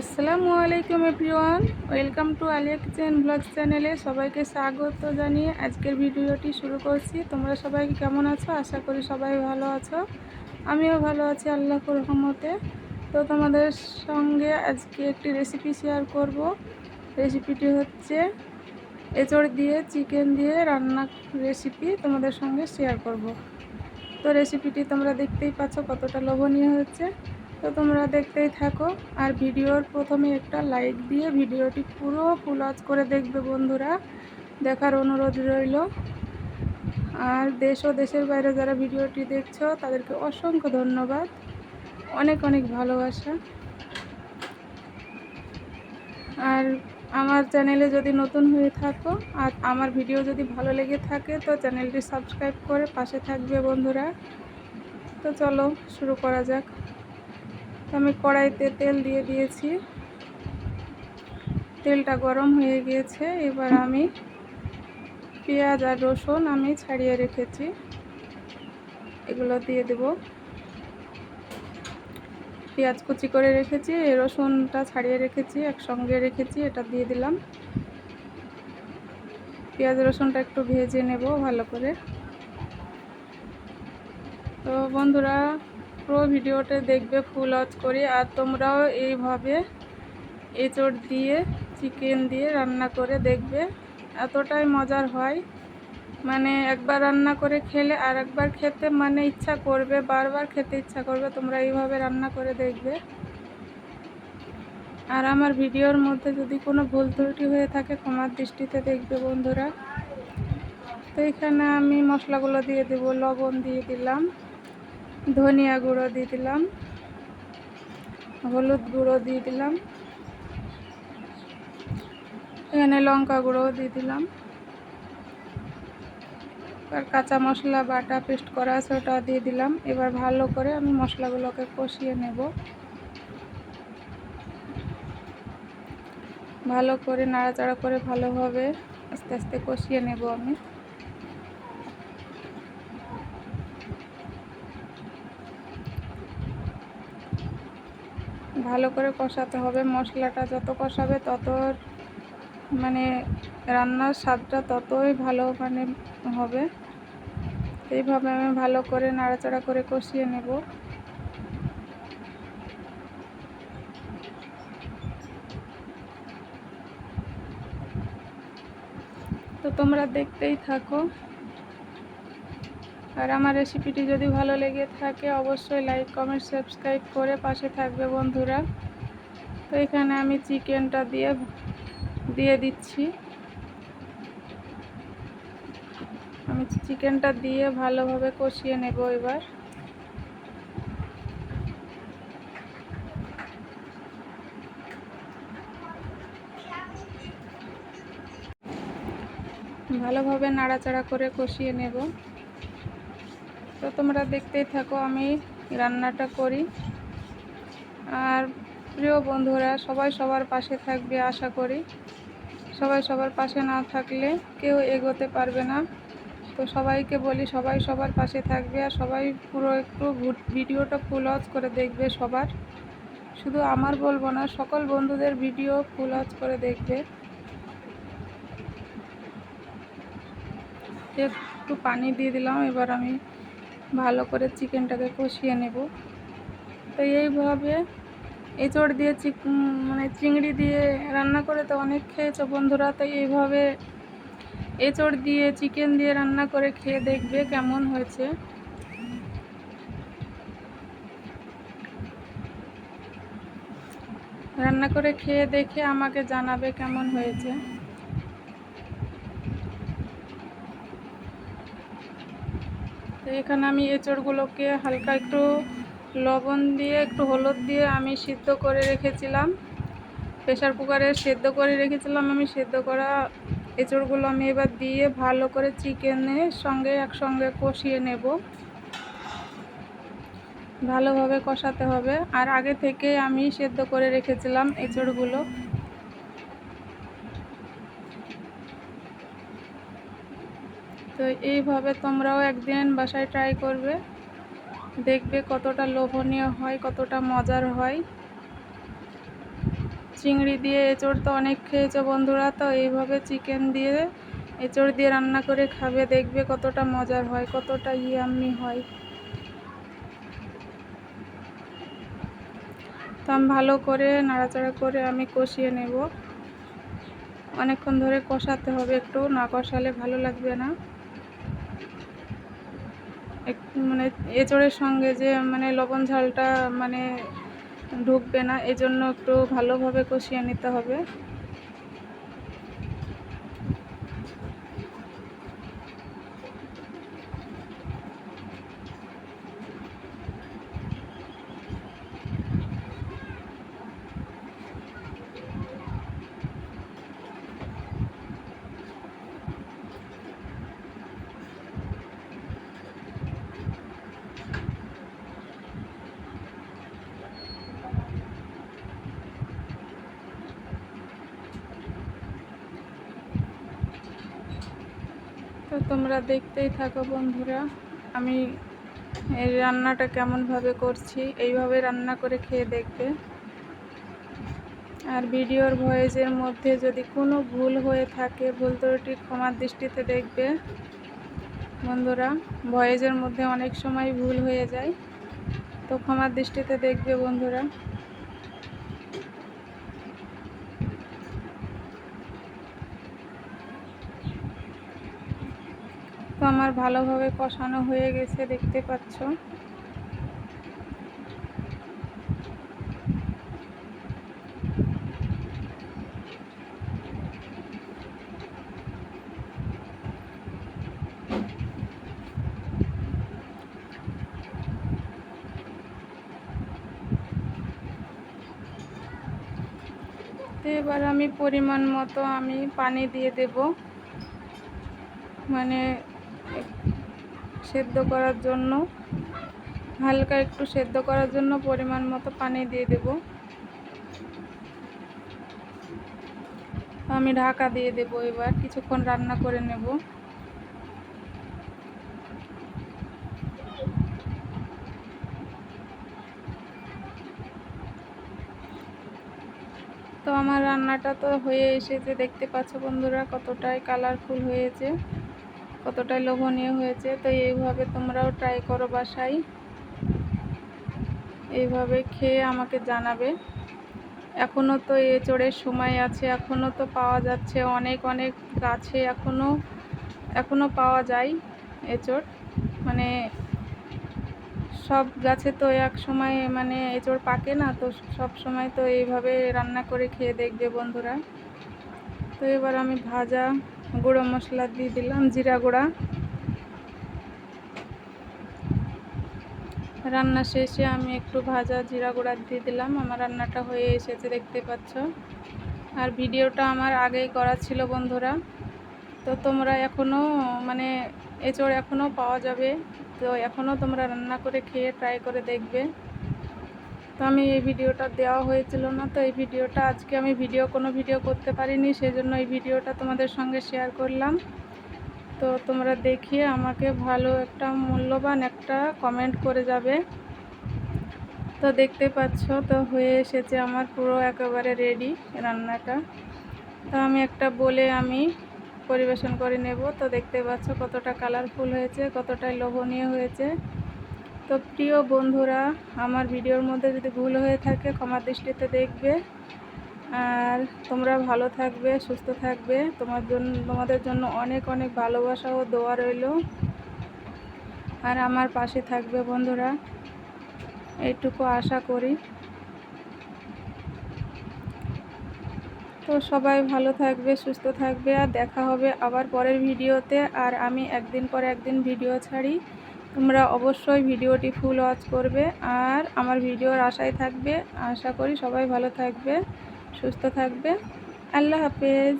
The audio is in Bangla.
আসসালামু আলাইকুম everyone. Welcome to Alia kitchen blogs চ্যানেলে সবাইকে স্বাগত জানিয়ে আজকের ভিডিওটি শুরু করছি। তোমরা সবাই কেমন আছো? আশা করি সবাই ভালো আছো। আমিও ভালো আছি আল্লাহ রহমতে। তো তোমাদের সঙ্গে আজকে একটি রেসিপি শেয়ার করব। রেসিপিটি হচ্ছে এঁচড় দিয়ে চিকেন দিয়ে রান্না রেসিপি তোমাদের সঙ্গে শেয়ার করব। তো রেসিপিটি তোমরা দেখতেই পাচ্ছ কতটা লোভনীয় হচ্ছে তো তোমরা দেখতেই থাকো। আর ভিডিওর প্রথমে একটা লাইক দিয়ে ভিডিওটি পুরো ফুল করে দেখবে বন্ধুরা। দেখার অনুরোধ রইল। আর দেশ ও দেশের বাইরে যারা ভিডিওটি দেখছ, তাদেরকে অসংখ্য ধন্যবাদ। অনেক অনেক ভালোবাসা। আর আমার চ্যানেলে যদি নতুন হয়ে থাকো, আর আমার ভিডিও যদি ভালো লেগে থাকে, তো চ্যানেলটি সাবস্ক্রাইব করে পাশে থাকবে বন্ধুরা। তো চলো, শুরু করা যাক। আমি কড়াইতে তেল দিয়ে দিয়েছি। তেলটা গরম হয়ে গিয়েছে। এবার আমি পেঁয়াজ আর রসুন আমি ছাড়িয়ে রেখেছি। এগুলো দিয়ে দেব। পেঁয়াজ কুচি করে রেখেছি, রসুনটা ছাড়িয়ে রেখেছি, একসঙ্গে রেখেছি, এটা দিয়ে দিলাম। পেঁয়াজ, রসুনটা একটু ভেজে নেব ভালো করে। তো বন্ধুরা পুরো ভিডিওটা দেখবে ফুল ওয়াচ করি। আর তোমরাও এইভাবে এঁচড় দিয়ে চিকেন দিয়ে রান্না করে দেখবে। এতটাই মজার হয়। মানে একবার রান্না করে খেলে আর একবার খেতে মানে ইচ্ছা করবে, বারবার খেতে ইচ্ছা করবে, তোমরা এইভাবে রান্না করে দেখবে। আর আমার ভিডিওর মধ্যে যদি কোনো ভুল ত্রুটি হয়ে থাকে, ক্ষমার দৃষ্টিতে দেখবে বন্ধুরা। তো এখানে আমি মশলাগুলো দিয়ে দেবো, লবণ দিয়ে দিলাম। ধনিয়া গুঁড়ো দিয়ে দিলাম, হলুদ গুঁড়ো দিয়ে দিলাম, এখানে লঙ্কা গুঁড়ো দিয়ে দিলাম। আর কাঁচা মশলা বাটা পেস্ট করা আছে ওটা দিয়ে দিলাম। এবার ভালো করে আমি মশলাগুলোকে কষিয়ে নেব। ভালো করে নাড়াচাড়া করে ভালোভাবে আস্তে আস্তে কষিয়ে নেব আমি। ভালো করে কষাতে হবে, মশলাটা যত কষাবে তত মানে রান্নার স্বাদটা ততই ভালো মানে হবে। এইভাবে আমি ভালো করে নাড়াচাড়া করে কষিয়ে নেব। তো তোমরা দেখতেই থাকো। আর আমার রেসিপিটি যদি ভালো লেগে থাকে, অবশ্যই লাইক কমেন্ট সাবস্ক্রাইব করে পাশে থাকবে বন্ধুরা। তো এখানে আমি চিকেনটা দিয়ে দিয়ে দিচ্ছি। আমি চিকেনটা দিয়ে ভালোভাবে কষিয়ে নেব এবার। ভালোভাবে নাড়াচাড়া করে কষিয়ে নেব। তো তোমরা দেখতেই থাকো, আমি রান্নাটা করি। আর প্রিয় বন্ধুরা, সবাই সবার পাশে থাকবে আশা করি। সবাই সবার পাশে না থাকলে কেউ এগোতে পারবে না। তো সবাইকে বলি, সবাই সবার পাশে থাকবে আর সবাই পুরো একটু ভিডিওটা ফুল ওয়াচ করে দেখবে সবার। শুধু আমার বলব না, সকল বন্ধুদের ভিডিও ফুল ওয়াচ করে দেখবে। একটু পানি দিয়ে দিলাম, এবার আমি ভালো করে চিকেনটাকে কষিয়ে নেব। তো এইভাবে এঁচড় দিয়ে চিক মানে চিংড়ি দিয়ে রান্না করে তো অনেক খেয়েছো বন্ধুরা তো এইভাবে এঁচড় দিয়ে, চিকেন দিয়ে রান্না করে খেয়ে দেখবে কেমন হয়েছে। রান্না করে খেয়ে দেখে আমাকে জানাবে কেমন হয়েছে। এখানে আমি এঁচড়গুলোকে হালকা একটু লবণ দিয়ে, একটু হলুদ দিয়ে আমি সিদ্ধ করে রেখেছিলাম। প্রেশার কুকারে সেদ্ধ করে রেখেছিলাম। আমি সেদ্ধ করা এঁচড়গুলো আমি এবার দিয়ে ভালো করে চিকেনের সঙ্গে একসঙ্গে কষিয়ে নেব। ভালোভাবে কষাতে হবে। আর আগে থেকে আমি সেদ্ধ করে রেখেছিলাম এঁচড়গুলো। তো এইভাবে তোমরাও একদিন বাসায় ট্রাই করবে। দেখবে কতটা লোভনীয় হয়, কতটা মজার হয়। চিংড়ি দিয়ে এঁচড় তো অনেক খেয়েছো বন্ধুরা, তো এইভাবে চিকেন দিয়ে এঁচড় দিয়ে রান্না করে খাবে, দেখবে কতটা মজার হয়, কতটা ইয়াম্মি হয়। তো আমি ভালো করে নাড়াচাড়া করে আমি কষিয়ে নেব। অনেকক্ষণ ধরে কষাতে হবে একটু, না কষালে ভালো লাগবে না। মানে এঁচড়ের সঙ্গে যে মানে লবণ ঝালটা মানে ঢুকবে না, এজন্য একটু ভালোভাবে কষিয়ে নিতে হবে। তো তোমরা দেখতেই থাকো বন্ধুরা, আমি এই রান্নাটা কেমনভাবে করছি, এইভাবে রান্না করে খেয়ে দেখবে। আর ভিডিওর ভয়েসের মধ্যে যদি কোনো ভুল হয়ে থাকে, ভুল ত্রুটি, ক্ষমার দৃষ্টিতে দেখবে। বন্ধুরা, ভয়েসের মধ্যে অনেক সময় ভুল হয়ে যায়, তো ক্ষমার দৃষ্টিতে দেখবে বন্ধুরা। আমার ভালোভাবে কষানো হয়ে গেছে, দেখতে পাচ্ছ? এবার আমি পরিমাণ মতো আমি পানি দিয়ে দেব। মানে সেদ্ধ করার জন্য, হালকা একটু সেদ্ধ করার জন্য পরিমাণ মতো পানি দিয়ে দেব। আমি ঢাকা দিয়ে দেব এবার, কিছুক্ষণ রান্না করে নেব। তো আমার রান্নাটা তো হয়ে এসেছে, দেখতে পাচ্ছ বন্ধুরা কতটাই কালারফুল হয়েছে। কতটাই লোভনীয় হয়েছে, তো এইভাবে তোমরাও ট্রাই করো বাসায়। এইভাবে খেয়ে আমাকে জানাবে। এখনও তো এচড়ের সময় আছে এখনও তো পাওয়া যাচ্ছে অনেক অনেক গাছে এখনও এখনও পাওয়া যায় এচড় মানে সব গাছে তো এক সময় মানে এঁচড় পাকে না, তো সব সময় তো এইভাবে রান্না করে খেয়ে দেখবে বন্ধুরা। তো এবার আমি ভাজা গুঁড়ো মশলা দিয়ে দিলাম, জিরা গুঁড়া। রান্না শেষে আমি একটু ভাজা জিরা গুঁড়া দিয়ে দিলাম, আমার রান্নাটা হয়ে এসেছে দেখতে পাচ্ছ। আর ভিডিওটা আমার আগেই করা ছিল বন্ধুরা, তো তোমরা এখনও মানে এঁচড় এখনও পাওয়া যাবে, তো এখনও তোমরা রান্না করে খেয়ে ট্রাই করে দেখবে। তো আমি এই ভিডিওটা দেওয়া হয়েছিল না, তো এই ভিডিওটা আজকে আমি ভিডিও, কোনো ভিডিও করতে পারিনি সেই জন্য এই ভিডিওটা তোমাদের সঙ্গে শেয়ার করলাম। তো তোমরা দেখিয়ে আমাকে ভালো একটা মূল্যবান একটা কমেন্ট করে যাবে। তো দেখতে পাচ্ছ, তো হয়ে এসেছে আমার পুরো একেবারে রেডি রান্নাটা। তো আমি একটা বলে আমি পরিবেশন করে নেব। তো দেখতে পাচ্ছ কতটা কালারফুল হয়েছে কতটাই লোভনীয় হয়েছে। তো প্রিয় বন্ধুরা, আমার ভিডিওর মধ্যে যদি ভুল হয়ে থাকে ক্ষমার দৃষ্টিতে দেখবে। আর তোমরা ভালো থাকবে, সুস্থ থাকবে। তোমার জন্য তোমাদের জন্য অনেক অনেক ভালোবাসা ও দোয়া রইল। আর আমার পাশে থাকবে বন্ধুরা, এইটুকু আশা করি। তো সবাই ভালো থাকবে, সুস্থ থাকবে। আর দেখা হবে আবার পরের ভিডিওতে। আর আমি একদিন পর একদিন ভিডিও ছাড়ি। তোমরা অবশ্যই ভিডিওটি ফুল ওয়াচ করবে। আর আমার ভিডিওর আশায় থাকবে। আশা করি সবাই ভালো থাকবে, সুস্থ থাকবে। আল্লাহ হাফেজ।